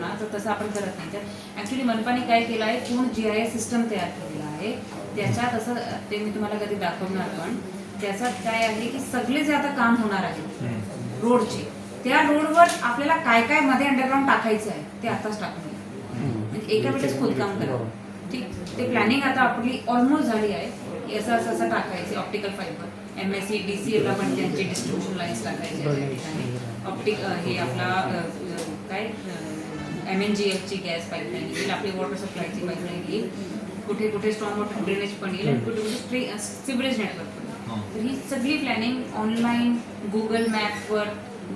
ना तर तसं आपण करत नाही. तर ऍक्च्युली मनपाने काय केलं आहे पूर्ण जी आय एस सिस्टम तयार केलेलं आहे. त्याच्यात असं ते मी तुम्हाला कधी दाखवणार पण त्याच्यात काय आहे की सगळे जे आता काम होणार आहे रोडचे त्या रोडवर आपल्याला काय काय मध्ये अंडरग्राऊंड टाकायचं आहे ते आताच टाकून. म्हणजे एका वेळेस खोदकाम करा. ठीक? ते प्लॅनिंग आता आपली ऑलमोस्ट झाली आहे. असं असं असं टाकायचे optical fibre M S C D C एला पण त्यांचे डिस्ट्रीब्युशन लाईन्स टाकायचे आहेत त्या ठिकाणी. ऑप्टिक हे आपला काय? एम एन जी एफची गॅस पाईपलाईन येईल आपली वॉटर सप्लायची पाईपलाईन येईल. कुठे कुठे स्ट्रॉंग वॉटर ड्रेनेज पण येईल आणि कुठे कुठे स्ट्री सिवरेज नेटवर्क पण. तर ही सगळी प्लॅनिंग ऑनलाईन गुगल मॅपवर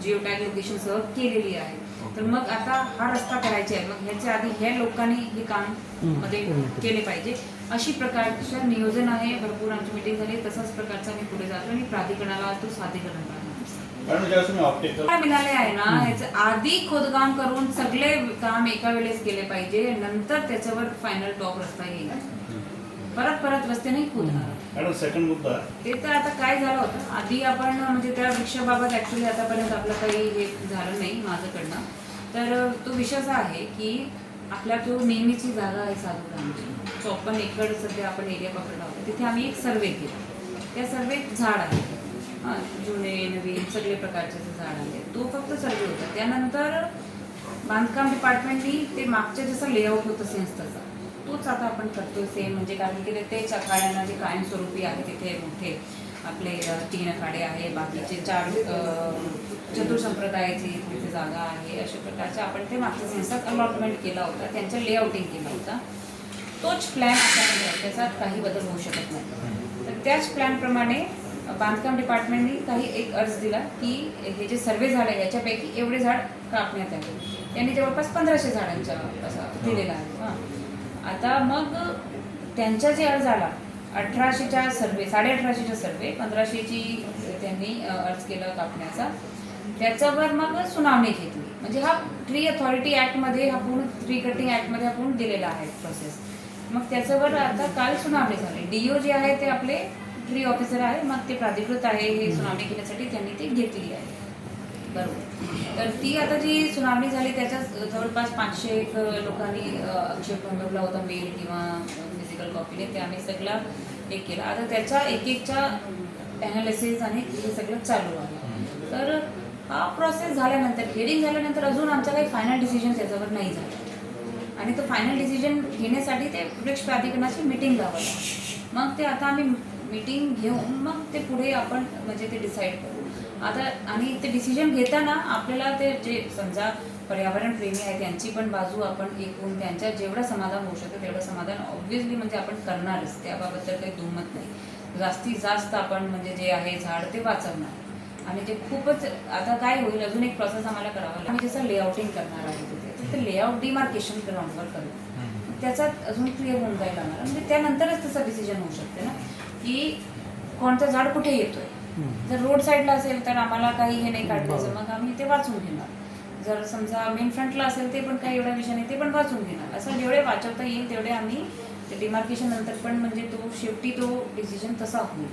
जिओ टॅग लोकेशनसह केलेली आहे. तर मग आता हा रस्ता करायचा आहे. मग ह्याच्या आधी ह्या लोकांनी हे काममध्ये केले पाहिजे. अशी प्रकारचं नियोजन आहे. भरपूर आमची मिटिंग झाली. तसाच प्रकारचा मी पुढे जातो आणि प्राधिकरणाला तो सादरीकरण करणार कारण ज्यावेळेस तुम्ही ऑप्टिकल काय मिळाले आहे ना ह्याचं आधी खोदकाम करून सगळे काम एका वेळेस केले पाहिजे. नंतर त्याच्यावर फायनल टॉप रस्ता येईल. परत परत रस्ते नाही मॅडम सेकंड मुद्दा. ते तर आता काय झालं होतं? आधी आपण म्हणजे त्या वृक्षाबाबत ऍक्च्युली आतापर्यंत आपलं काही हे झालं नाही माझ्याकडनं. तर तो विषय असा आहे की आपल्या जो नेहमीची जागा आहे साधूरामची चोपन्न एकर सध्या आपण एरिया पकडला होता. तिथे आम्ही एक सर्वे केला. त्या सर्वेत झाड आहे. हा, जुने नवीन सगळे प्रकारचे झाड आहे तो फक्त सर्वे होता. त्यानंतर बांधकाम डिपार्टमेंटनी ते मागच्या जसं लेआउट होतं संस्थेचा तोच आता आपण करतोय सेम म्हणजे कारण की ते- तेच अखाड्यांना जे कायमस्वरूपी आहे तिथे मोठे आपले तीन आखाडे आहे. बाकीचे चार अ, चतुर्संप्रदायाची तिथे जागा आहे. अशा प्रकारचे आपण ते मागच्या दिवसात अलॉटमेंट केला होता. त्यांचं लेआउटिंग केला होता. तोच प्लॅन आपल्याकडे म्हणजे त्याच्यात काही बदल होऊ शकत नाही. तर त्याच प्लॅनप्रमाणे बांधकाम डिपार्टमेंटने काही एक अर्ज दिला की हे जे सर्वे झाले याच्यापैकी एवढे झाड कापण्यात आले. त्यांनी जवळपास पंधराशे झाडांचा असा दिलेला आहे. हां. आता मग त्यांचा जे अर्ज आला अठराशेच्या सर्वे साडे अठराशेच्या सर्वे पंधराशेची त्यांनी अर्ज केला कापण्याचा. त्याच्यावर मग सुनावणी घेतली. म्हणजे हा ट्री अथॉरिटी ॲक्टमध्ये हा पूर्ण ट्री कटिंग ॲक्टमध्ये हा पूर्ण दिलेला आहे प्रोसेस मग त्याच्यावर आता काल सुनावणी झाली. डीओ जे आहे ते आपले ट्री ऑफिसर आहे मग ते प्राधिकृत आहे हे सुनावणी घेण्यासाठी त्यांनी ती घेतली आहे. बरोबर. तर ती आता जी सुनावणी झाली त्याच्यात जवळपास पाचशे एक लोकांनी आक्षेप नोंदवला होता मेल किंवा फिजिकल कॉपीने ते आम्ही सगळा हे केला. आता त्याच्या एक एकच्या ॲनालिसिस आणि हे सगळं चालू आहे. तर हा प्रोसेस झाल्यानंतर हिअरिंग झाल्यानंतर अजून आमचा काही फायनल डिसिजन त्याच्यावर नाही झाला. आणि तो फायनल डिसिजन घेण्यासाठी ते वृक्ष प्राधिकरणाची मिटिंग लावलं मग ते आता आम्ही मिटिंग घेऊन मग ते पुढे आपण म्हणजे ते डिसाईड करू. आता आणि ते डिसिजन घेताना आपल्याला ते जे समजा पर्यावरण प्रेमी आहे त्यांची पण बाजू आपण ऐकून त्यांच्या जेवढं समाधान होऊ शकतं तेवढं समाधान ऑब्व्हियसली म्हणजे आपण करणारच. त्याबाबत तर काही दुमत नाही. जास्तीत जास्त आपण म्हणजे जे आहे झाड ते वाचवणार. आणि जे खूपच आता काय होईल अजून एक प्रोसेस आम्हाला करावा लागेल. आम्ही जसं लेआउटिंग करणार आहे तिथे. तिथे लेआउट डिमार्केशन ग्राउंडवर करू. त्याच्यात अजून क्लिअर होऊन जाईल आम्हाला. म्हणजे त्यानंतरच तसं डिसिजन होऊ शकते ना की कोणतं झाड कुठे येतोय? जर रोड साईडला असेल तर आम्हाला काही हे नाही काढायचं. मग आम्ही ते वाचून घेणार. जर समजा मेन फ्रंटला असेल ते पण काही एवढा विषय नाही ते पण वाचून घेणार. असं जेवढे वाचवता येईल तेवढे आम्ही ते डिमार्केशन नंतर पण म्हणजे तो शेवटी तो डिसिजन तसा होईल.